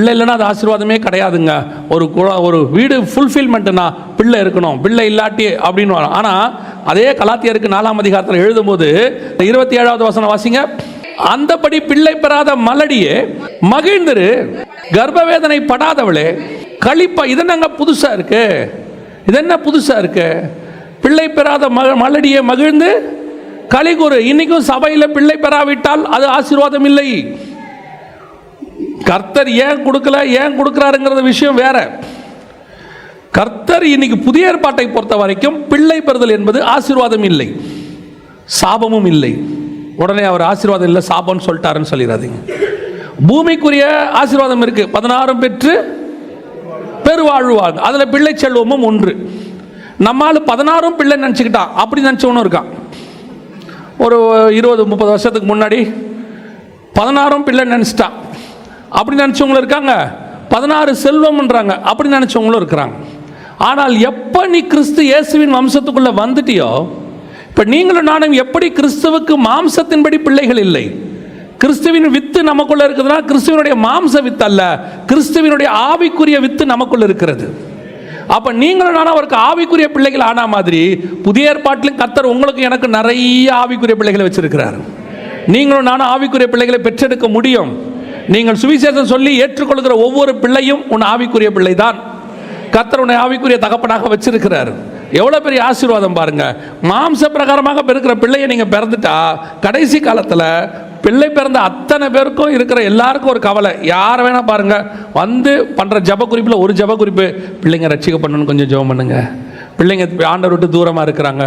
பிள்ளை இல்லைன்னா அது ஆசீர்வாதமே கிடையாதுங்க. ஒரு குழ- ஒரு வீடு ஃபுல்ஃபில்மெண்ட்னா பிள்ளை இருக்கணும். பிள்ளை இல்லாட்டி அப்படின்னு வரும். ஆனால் அதே கலாத்தியருக்கு நாலாம் அதிகாரத்தில் எழுதும்போது இருபத்தி ஏழாவது வசனம் வாசிங்க. அந்தபடி பிள்ளை பெறாத மலடியே மகிழ்ந்திரு. கர்ப்பவேதனை படாதவளே கழிப்பா. இது என்னங்க புதுசா இருக்கு? இது என்ன புதுசா இருக்கு? பிள்ளை பெறாத மக மலடியே மகிழ்ந்து. கலிகுரு இன்னைக்கும் சபையில் பிள்ளை பெறாவிட்டால் அது ஆசீர்வாதம் இல்லை. கர்த்தர் ஏன் கொடுக்கல ஏன் கொடுக்குறாருங்கிறது விஷயம் வேற. கர்த்தர் இன்னைக்கு புதிய ஏற்பாட்டை பொறுத்த வரைக்கும் பிள்ளை பெறுதல் என்பது ஆசீர்வாதம் இல்லை. சாபமும் இல்லை. உடனே அவர் ஆசீர்வாதம் இல்லை சாபம்னு சொல்லிட்டாருன்னு சொல்லிடாதீங்க பூமிக்குரிய ஆசீர்வாதம் இருக்கு. பதினாறும் பெற்று பெருவாழ்வாங்க அதில் பிள்ளை செல்வமும் ஒன்று. நம்மால் பதினாறும் பிள்ளை நினச்சிக்கிட்டான். அப்படி நினச்சவனும் இருக்கான். ஒரு இருபது முப்பது வருஷத்துக்கு முன்னாடி பதினாறும் பிள்ளை நினச்சிட்டான். அப்படி நினச்சவங்களும் இருக்காங்க. பதினாறு செல்வம்ன்றாங்க. அப்படி நினச்சவங்களும் இருக்கிறாங்க. ஆனால் எப்போ நீ கிறிஸ்து இயேசுவின் வம்சத்துக்குள்ளே வந்துட்டியோ இப்போ நீங்களும் நானும் எப்படி கிறிஸ்துவுக்கு மாம்சத்தின்படி பிள்ளைகள் இல்லை? கிறிஸ்துவின் வித்து நமக்குள்ள இருக்குதுன்னா கிறிஸ்துவனுடைய மாம்ச வித்து அல்ல. கிறிஸ்துவினுடைய ஆவிக்குரிய வித்து நமக்குள்ள இருக்கிறது. அப்போ நீங்களும் நானும் அவருக்கு ஆவிக்குரிய பிள்ளைகள் ஆனா மாதிரி புதிய ஏற்பாட்டிலும் கத்தர் உங்களுக்கு எனக்கு நிறைய ஆவிக்குரிய பிள்ளைகளை வச்சிருக்கிறார். நீங்களும் நானும் ஆவிக்குரிய பிள்ளைகளை பெற்றெடுக்க முடியும். நீங்கள் சுவிசேஷம் சொல்லி ஏற்றுக்கொள்கிற ஒவ்வொரு பிள்ளையும் உன் ஆவிக்குரிய பிள்ளை தான் கத்தர் உன்னை ஆவிக்குரிய தகப்பனாக வச்சிருக்கிறார். எவ்வளோ பெரிய ஆசீர்வாதம் பாருங்க. மாம்ச பிரகாரமாக பிறக்கிற பிள்ளையை நீங்கள் பிறந்துட்டா கடைசி காலத்தில் பிள்ளை பிறந்த அத்தனை பேருக்கும் இருக்கிற எல்லாருக்கும் ஒரு கவலை. யார் வேணா பாருங்க. வந்து பண்ணுற ஜப குறிப்பில் ஒரு ஜப குறிப்பு பிள்ளைங்க ரட்சிக்க பண்ணணும்னு கொஞ்சம் ஜெபம் பண்ணுங்க. பிள்ளைங்க ஆண்டவர் விட்டு தூரமாக இருக்கிறாங்க.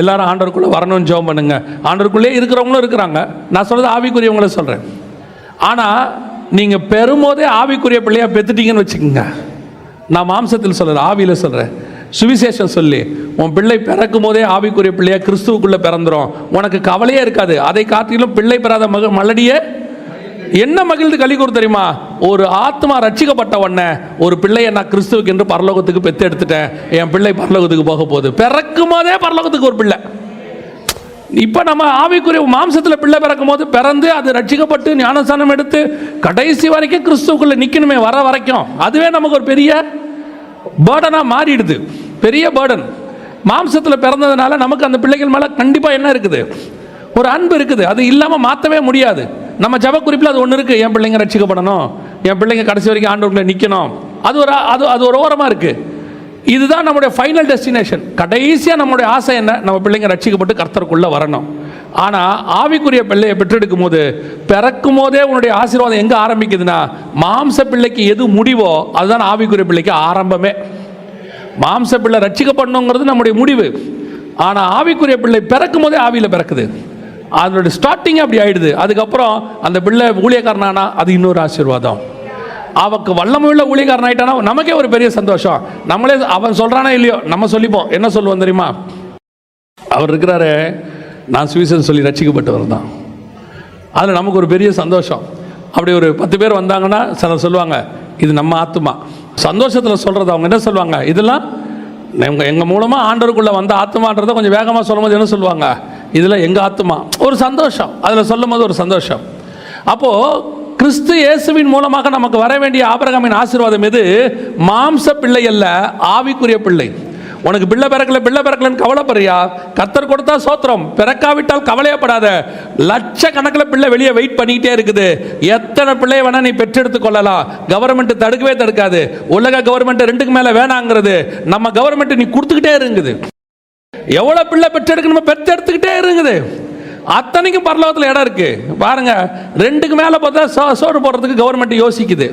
எல்லாரும் ஆண்டவருக்குள்ளே வரணும்னு ஜெபம் பண்ணுங்க. ஆண்டவருக்குள்ளே இருக்கிறவங்களும் இருக்கிறாங்க. நான் சொல்கிறது ஆவிக்குரியவங்கள சொல்கிறேன் ஆனால் நீங்கள் பெறும்போதே ஆவிக்குரிய பிள்ளையாக பெற்றுட்டீங்கன்னு வச்சுக்கோங்க. நான் மாம்சத்தில் சொல்கிறேன் ஆவியில் சொல்கிறேன் சுவிசேஷம் சொல்லி உன் பிள்ளை பிறக்கும் போதே ஆவிக்குரிய பிள்ளையா கிறிஸ்துவுக்குள்ளே பிறந்துரும். உனக்கு கவலையே இருக்காது. அதை காட்டிலும் பிள்ளை பெறாத மக மலடியே என்ன மகிழ்ந்து கலிகூர் தெரியுமா? ஒரு ஆத்மா ரட்சிக்கப்பட்ட உடனே ஒரு பிள்ளையை நான் கிறிஸ்துவுக்கு என்று பரலோகத்துக்கு பெற்று எடுத்துட்டேன் என் பிள்ளை பரலோகத்துக்கு போக போகுது. பிறக்கும் போதே பரலோகத்துக்கு ஒரு பிள்ளை. இப்போ நம்ம ஆவிக்குரிய மாம்சத்தில் பிள்ளை பிறக்கும் போது பிறந்து அது ரட்சிக்கப்பட்டு ஞானஸ்தானம் எடுத்து கடைசி வரைக்கும் கிறிஸ்துவுக்குள்ளே நிற்கணுமே வர வரைக்கும். அதுவே நமக்கு ஒரு பெரிய பேர்டனாக மாறிடுது. பெரிய பேர்டன் மாம்சத்தில் பிறந்ததுனால நமக்கு அந்த பிள்ளைகள் மேலே கண்டிப்பாக என்ன இருக்குது? ஒரு அன்பு இருக்குது. அது இல்லாமல் மாற்றவே முடியாது. நம்ம ஜப குறிப்பில் அது ஒன்று இருக்குது என் பிள்ளைங்க ரட்சிக்கப்படணும். என் பிள்ளைங்க கடைசி வரைக்கும் ஆண்டவர்களை நிற்கணும் அது ஒரு அது அது ஒரு ஓரமாக இருக்குது இதுதான் நம்முடைய ஃபைனல் டெஸ்டினேஷன் கடைசியாக நம்முடைய ஆசை என்ன? நம்ம பிள்ளைங்க ரட்சிக்கப்பட்டு கர்த்தருக்குள்ளே வரணும். ஆனால் ஆவிக்குரிய பிள்ளையை பெற்றெடுக்கும் போது பிறக்கும் போதே உன்னுடைய ஆசீர்வாதம் எங்கே ஆரம்பிக்குதுன்னா மாம்ச பிள்ளைக்கு எது முடிவோ அதுதான் ஆவிக்குரிய பிள்ளைக்கு ஆரம்பமே. மாம்ச பிள்ளை ரட்சிக்கப்படணுங்கிறது நம்முடைய முடிவு. ஆனால் ஆவிக்குரிய பிள்ளை பிறக்கும் போதே ஆவியில் பிறக்குது. அதனுடைய ஸ்டார்டிங் அப்படி ஆயிடுது. அதுக்கப்புறம் அந்த பிள்ளை ஊழியக்காரனானா அது இன்னொரு ஆசீர்வாதம். அவக்கு வல்லமுள்ள ஊழியக்காரன் ஆயிட்டானா நமக்கே ஒரு பெரிய சந்தோஷம். நம்மளே அவன் சொல்றானா இல்லையோ நம்ம சொல்லிப்போம். என்ன சொல்லுவோம் தெரியுமா? அவர் இருக்கிறாரு நான் சுவிசன் சொல்லி ரசிக்கப்பட்டவர் தான். அதில் நமக்கு ஒரு பெரிய சந்தோஷம். அப்படி ஒரு பத்து பேர் வந்தாங்கன்னா சிலர் சொல்லுவாங்க இது நம்ம ஆத்துமா. சந்தோஷத்தில் சொல்கிறது அவங்க என்ன சொல்லுவாங்க? இதெல்லாம் எங்கள் எங்கள் மூலமாக ஆண்டவருக்குள்ளே வந்த ஆத்மான்றதை கொஞ்சம் வேகமாக சொல்லும்போது என்ன சொல்லுவாங்க? இதில் எங்கள் ஆத்மா ஒரு சந்தோஷம். அதில் சொல்லும் போது ஒரு சந்தோஷம். அப்போது கிறிஸ்து இயேசுவின் மூலமாக நமக்கு வர வேண்டிய ஆபரகமின் ஆசீர்வாதம் எது? மாம்ச பிள்ளை அல்ல ஆவிக்குரிய பிள்ளை. உனக்கு பிள்ளை பிறக்கல பிள்ளை பிறக்கலன்னு கவலைப்படுறியா? கத்தர் கொடுத்தா சோத்திரம். பிறக்காவிட்டால் கவலையப்படாத. லட்சக்கணக்கில் பிள்ளை வெளியே வெயிட் பண்ணிக்கிட்டே இருக்குது. எத்தனை பிள்ளைய வேணா நீ பெற்றெடுத்து கொள்ளலாம். கவர்மெண்ட் தடுக்கவே தடுக்காது. உலக கவர்மெண்ட் ரெண்டுக்கு மேலே வேணாங்கிறது. நம்ம கவர்மெண்ட் நீ கொடுத்துக்கிட்டே இருக்குது. எவ்வளோ பிள்ளை பெற்றெடுக்கணுமோ பெற்றெடுத்துக்கிட்டே இருக்குது. அத்தனைக்கும் பரலோகத்தில் இடம் இருக்கு. பாருங்க ரெண்டுக்கு மேலே பார்த்தா சோ சோறு போடுறதுக்கு கவர்மெண்ட் யோசிக்குது.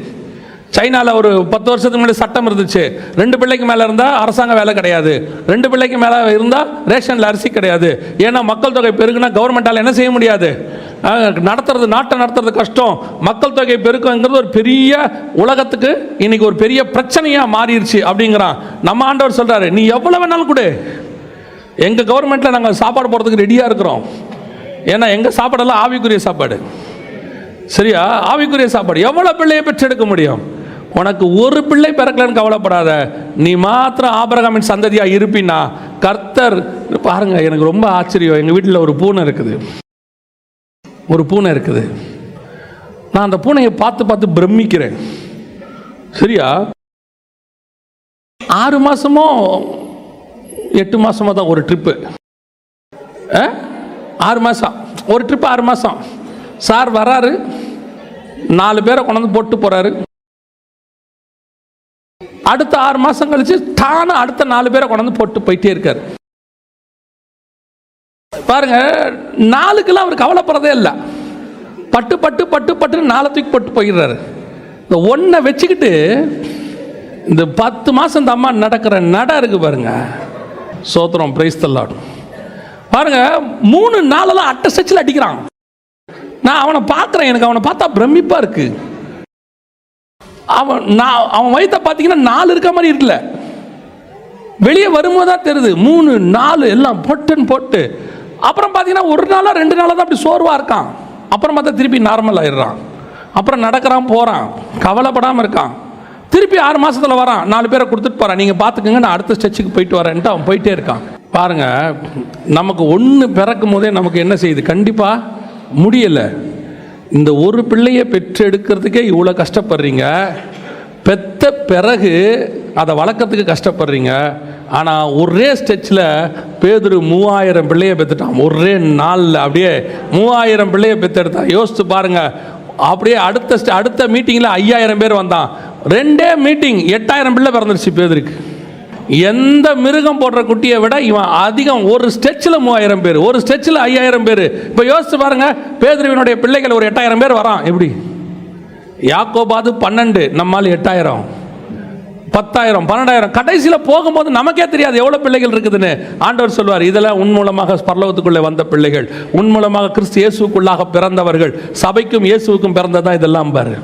சைனாவில் ஒரு பத்து வருஷத்துக்கு முன்னாடி சட்டம் இருந்துச்சு. ரெண்டு பிள்ளைக்கு மேலே இருந்தால் அரசாங்க வேலை கிடையாது. ரெண்டு பிள்ளைக்கு மேலே இருந்தால் ரேஷனில் அரிசி கிடையாது. ஏன்னா மக்கள் தொகை பெருகுனா கவர்மெண்டால் என்ன செய்ய முடியாது? நடத்துறது நாட்டை நடத்துறது கஷ்டம். மக்கள் தொகை பெருக்கங்கிறது ஒரு பெரிய உலகத்துக்கு இன்னைக்கு ஒரு பெரிய பிரச்சனையாக மாறிடுச்சு அப்படிங்கிறான். நம்ம ஆண்டவர் சொல்கிறாரு நீ எவ்வளோ வேணாலும் கொடு. எங்கள் கவர்மெண்ட்டில் நாங்கள் சாப்பாடு போடுறதுக்கு ரெடியாக இருக்கிறோம். ஏன்னா எங்கள் சாப்பாடெல்லாம் ஆவிக்குரிய சாப்பாடு. சரியா? ஆவிக்குரிய சாப்பாடு. எவ்வளோ பிள்ளையை பெற்றெடுக்க முடியும்? உனக்கு ஒரு பிள்ளை பிறக்கலன்னு கவலைப்படாத. நீ மாத்திரம் ஆபரகாமின் சந்ததியா இருப்பினா கர்த்தர் பாருங்க எனக்கு ரொம்ப ஆச்சரியம். எங்கள் வீட்டில் ஒரு பூனை இருக்குது. ஒரு பூனை இருக்குது. நான் அந்த பூனையை பார்த்து பார்த்து பிரமிக்கிறேன். சரியா? ஆறு மாசமோ எட்டு மாசமோ தான் ஒரு ட்ரிப்பு ஆறு மாதம் ஒரு ட்ரிப் ஆறு மாதம் சார் வராரு. நாலு பேரை கொண்டாந்து போட்டு போகிறாரு அடுத்த ஆறு மாதம் கழிச்சு தானே அடுத்த நாலு பேரை கொண்டாந்து போட்டு போயிட்டே இருக்கார். பாருங்க நாளுக்கெல்லாம் அவர் கவலைப்படுறதே இல்லை. பட்டு பட்டு பட்டு பட்டு நாளை தூக்கி போட்டு போயிடுறாரு. இந்த ஒன்றை வச்சுக்கிட்டு இந்த பத்து மாதம் இந்த அம்மா நடக்கிற நட இருக்கு பாருங்க. சோத்திரம் பிரைஸ் தள்ளாடும் பாருங்க மூணு நாளெல்லாம் அட்டை சச்சில் அடிக்கிறான். நான் அவனை பார்க்குறேன் எனக்கு அவனை பார்த்தா பிரமிப்பா இருக்கு. அவன் நான் அவன் வயிற்ற பார்த்தீங்கன்னா நாலு இருக்க மாதிரி இருக்குல்ல. வெளியே வரும்போது தான் தெரியுது மூணு நாலு எல்லாம் பொட்டுன்னு போட்டு. அப்புறம் பார்த்தீங்கன்னா ஒரு நாளாக ரெண்டு நாளாக தான் அப்படி சோர்வாக இருக்கான். அப்புறம் பார்த்தா திருப்பி நார்மல் ஆயிடுறான். அப்புறம் நடக்கிறான் போகிறான் கவலைப்படாமல் இருக்கான். திருப்பி ஆறு மாதத்தில் வரான். நாலு பேரை கொடுத்துட்டு போகிறான் நீங்கள் பார்த்துக்கங்க நான் அடுத்த ஸ்டெச்சுக்கு போயிட்டு வரேன்ட்டு அவன் போயிட்டே இருக்கான். பாருங்க நமக்கு ஒன்று பிறக்கும் போதே நமக்கு என்ன செய்யுது? கண்டிப்பாக முடியலை. இந்த ஒரு பிள்ளையை பெற்றெடுக்கிறதுக்கே இவ்வளோ கஷ்டப்படுறீங்க. பெத்த பிறகு அதை வளர்க்கறதுக்கு கஷ்டப்படுறீங்க. ஆனால் ஒரே ஸ்டெச்சில் பேதுரு மூவாயிரம் பிள்ளையை பெற்றுட்டான் ஒரே நாளில் அப்படியே மூவாயிரம் பிள்ளையை பெற்றெடுத்தான் யோசித்து பாருங்க. அப்படியே அடுத்த அடுத்த மீட்டிங்கில் ஐயாயிரம் பேர் வந்தான். ரெண்டே மீட்டிங் எட்டாயிரம் பிள்ளை பிறந்துருச்சு பேதருக்கு. எந்த மிருகம் போடுற குட்டியை விட இவன் அதிகம் ஒரு ஸ்டெச்சில் மூவாயிரம் பேர் ஒரு ஸ்டெச்சில் ஐயாயிரம் பேர். இப்போ யோசிச்சு பாருங்க பேதுருவினுடைய பிள்ளைகள் ஒரு எட்டாயிரம் பேர் வரான். எப்படி? யாக்கோபாது பன்னெண்டு நம்மால் எட்டாயிரம். பத்தாயிரம் பன்னெண்டாயிரம். கடைசியில் போகும்போது நமக்கே தெரியாது எவ்வளோ பிள்ளைகள் இருக்குதுன்னு. ஆண்டவர் சொல்வார் இதெல்லாம் உன் மூலமாக பரலோகத்துக்குள்ளே வந்த பிள்ளைகள். உன் மூலமாக கிறிஸ்து இயேசுக்குள்ளாக பிறந்தவர்கள். சபைக்கும் இயேசுவுக்கும் பிறந்ததான் இதெல்லாம் பாரு.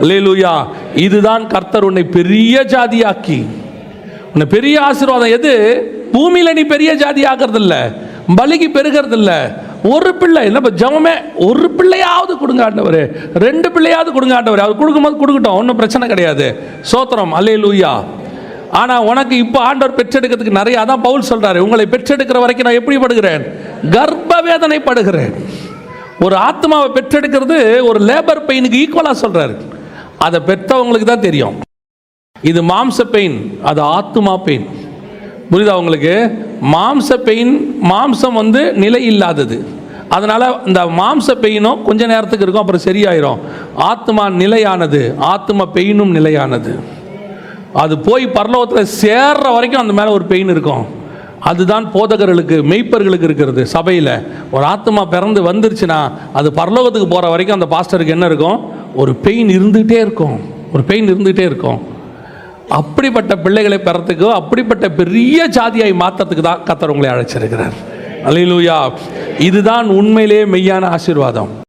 அல்லேலூயா. இதுதான் கர்த்தர் உன்னை பெரிய ஜாதியாக்கி. உன்னை பெரிய ஆசீர்வாதம். எது? பூமியில நீ பெரிய ஜாதி ஆகிறது இல்ல பலிக்கு பெருகிறது இல்லை ஒரு பிள்ளை என்ன இப்போ ஜமமே ஒரு பிள்ளையாவது கொடுங்க ஆண்டவர். ரெண்டு பிள்ளையாவது கொடுங்க ஆண்டவர். அவர் கொடுக்கும்போது கொடுக்கட்டும் ஒன்றும் பிரச்சனை கிடையாது. சோத்திரம். அல்லே லூயா ஆனால் உனக்கு இப்போ ஆண்டவர் பெற்றெடுக்கிறதுக்கு நிறைய அதான் பவுல் சொல்கிறாரு உங்களை பெற்றெடுக்கிற வரைக்கும் நான் எப்படி படுகிறேன் கர்ப்ப வேதனை படுகிறேன் ஒரு ஆத்மாவை பெற்றெடுக்கிறது ஒரு லேபர் பெயினுக்கு ஈக்குவலாக சொல்கிறாரு அதை பெற்றவங்களுக்கு தான் தெரியும். இது மாம்ச பெயின் அது ஆத்துமா பெயின். புரியுதா உங்களுக்கு? மாம்ச பெயின் மாம்சம் வந்து நிலை இல்லாதது. அதனால் இந்த மாம்ச பெயினும் கொஞ்ச நேரத்துக்கு இருக்கும் அப்புறம் சரியாயிரும். ஆத்மா நிலையானது ஆத்மா பெயினும் நிலையானது. அது போய் பரலோகத்தில் சேர்ற வரைக்கும் அந்த மேலே ஒரு பெயின் இருக்கும். அதுதான் போதகர்களுக்கு மெய்ப்பர்களுக்கு இருக்கிறது சபையில். ஒரு ஆத்மா பிறந்து வந்துருச்சுன்னா அது பரலோகத்துக்கு போகிற வரைக்கும் அந்த பாஸ்டருக்கு என்ன இருக்கும்? ஒரு பெயின் இருந்துகிட்டே இருக்கும். ஒரு பெயின் இருந்துகிட்டே இருக்கும். அப்படிப்பட்ட பிள்ளைகளை பெறத்துக்கு அப்படிப்பட்ட பெரிய ஜாதியாய் மாற்றத்துக்கு தான் கத்தர் உங்களை அழைச்சிருக்கிறார். அல்லேலூயா இதுதான் உண்மையிலேயே மெய்யான ஆசீர்வாதம்.